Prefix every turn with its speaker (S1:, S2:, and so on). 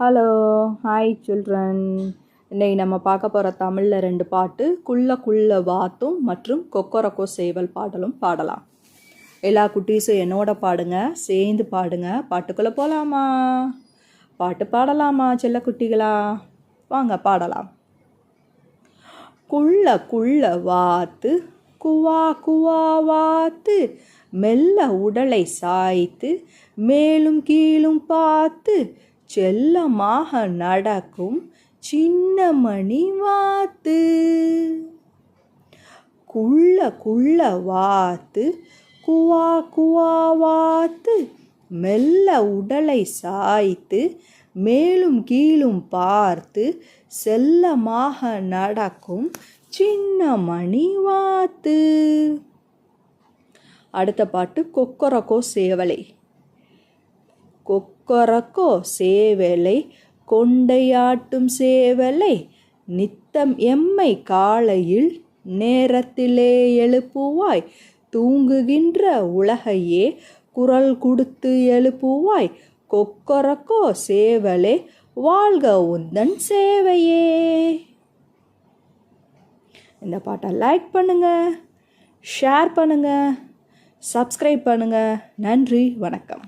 S1: Hello hi children இன்னைக்கு நம்ம பார்க்க போகிற தமிழில் ரெண்டு பாட்டு குள்ள குள்ள வாத்தும் மற்றும் கொக்கரக்கோ சேவல் பாடலும் பாடலாம். எல்லா குட்டீஸும் என்னோட பாடுங்க சேர்ந்து பாடுங்க. பாட்டுக்குள்ளே போகலாமா பாட்டு பாடலாமா செல்ல குட்டிகளா? வாங்க பாடலாம். குள்ள குள்ள வாத்து குவா குவா வாத்து மெல்ல உடலை சாய்த்து மேலும் கீழும் பார்த்து செல்லமாக நடக்கும் சின்ன மணி வாத்து. குள்ள குள்ள வாத்து குவா குவா வாத்து மெல்ல உடலை சாய்த்து மேலும் கீழும் பார்த்து செல்லமாக நடக்கும் சின்ன மணி வாத்து. அடுத்த பாட்டு கொக்கரக்கோ சேவலை. கொக்கரக்கோ சேவலை கொண்டையாட்டும் சேவலை நித்தம் எம்மை காலையில் நேரத்திலே எழுப்புவாய். தூங்குகின்ற உலகையே குரல் கொடுத்து எழுப்புவாய். கொக்கரக்கோ சேவலே வாழ்க உந்தன் சேவையே. இந்த பாட்டை லைக் பண்ணுங்கள் ஷேர் பண்ணுங்கள் சப்ஸ்கிரைப் பண்ணுங்கள் நன்றி வணக்கம்.